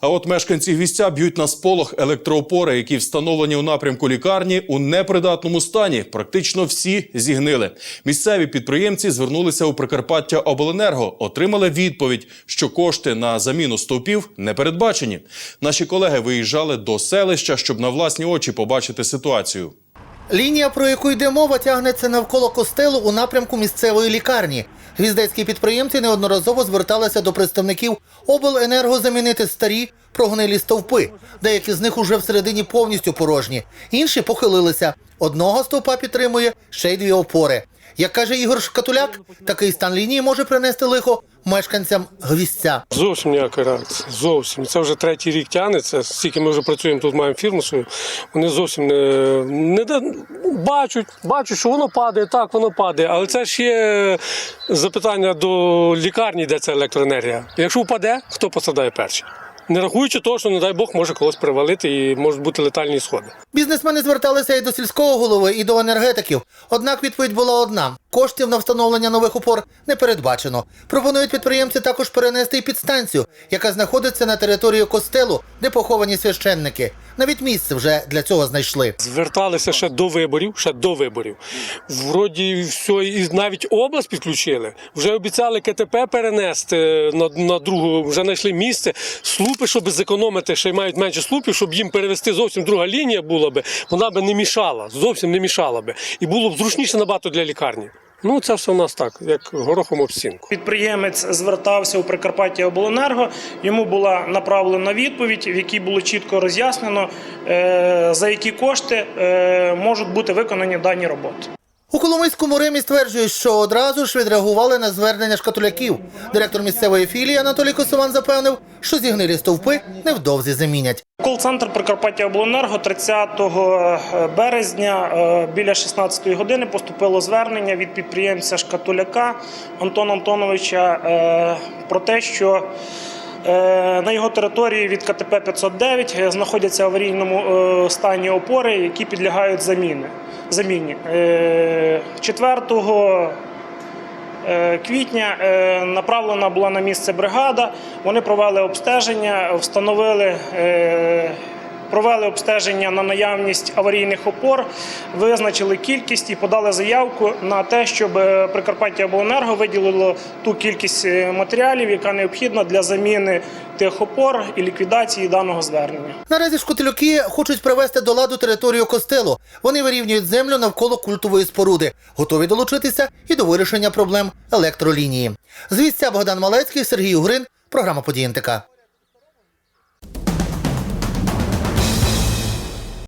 А от мешканці гвістя б'ють на сполох електроопори, які встановлені у напрямку лікарні у непридатному стані. Практично всі зігнили. Місцеві підприємці звернулися у Прикарпаття Обленерго, отримали відповідь, що кошти на заміну стовпів не передбачені. Наші колеги виїжджали до селища, щоб на власні очі побачити ситуацію. Лінія, про яку йде мова, тягнеться навколо костелу у напрямку місцевої лікарні. Гвіздецькі підприємці неодноразово зверталися до представників обленерго замінити старі прогнилі стовпи. Деякі з них уже всередині повністю порожні, інші похилилися. Одного стовпа підтримує ще й дві опори. Як каже Ігор Шкатуляк, такий стан лінії може принести лихо мешканцям гвіздця. Зовсім ніяка реакція. Зовсім. Це вже третій рік тягнеться. Скільки ми вже працюємо тут, маємо фірму свою. Вони зовсім не, не бачать, бачать, що воно падає, так воно падає. Але це ж є запитання до лікарні, де ця електроенергія. Якщо впаде, хто пострадає перший? Не рахуючи того, що, не дай Бог, може когось привалити і можуть бути летальні сходи. Бізнесмени зверталися і до сільського голови, і до енергетиків. Однак відповідь була одна: коштів на встановлення нових опор не передбачено. Пропонують підприємці також перенести і підстанцію, яка знаходиться на території костелу, де поховані священники. Навіть місце вже для цього знайшли. Зверталися ще до виборів, ще до виборів. Вроді все, і навіть область підключили. Вже обіцяли КТП перенести на, на другу, вже знайшли місце. Слупи, щоб зекономити, ще й мають менше слупів, щоб їм перевести зовсім друга лінія була би, вона би не мішала, зовсім не мішала би. І було б зручніше набагато для лікарні. Ну, це все у нас так, як горохом об стінку. Підприємець звертався у Прикарпаття Обленерго. Йому була направлена відповідь, в якій було чітко роз'яснено, е, за які кошти е, можуть бути виконані дані роботи. У Коломийському Римі стверджують, що одразу ж відреагували на звернення шкатуляків. Директор місцевої філії Анатолій Косован запевнив, що зігнилі стовпи невдовзі замінять. Кол-центр Прикарпаття Обленерго 30 березня е, біля 16 години поступило звернення від підприємця Шкатуляка Антона Антоновича е, про те, що е, на його території від КТП 509 знаходяться в аварійному е, стані опори, які підлягають заміни. заміні. Е, 4 Е, квітня е, направлена була на місце бригада. Вони провели обстеження, встановили. Провели обстеження на наявність аварійних опор, визначили кількість і подали заявку на те, щоб е, Прикарпаття Обленерго виділило ту кількість е, матеріалів, яка необхідна для заміни тих опор і ліквідації даного звернення. Наразі шкутилюки хочуть привести до ладу територію костелу. Вони вирівнюють землю навколо культової споруди, готові долучитися і до вирішення проблем електролінії. Звістя Богдан Малецький, Сергій Угрин, програма «Події НТК».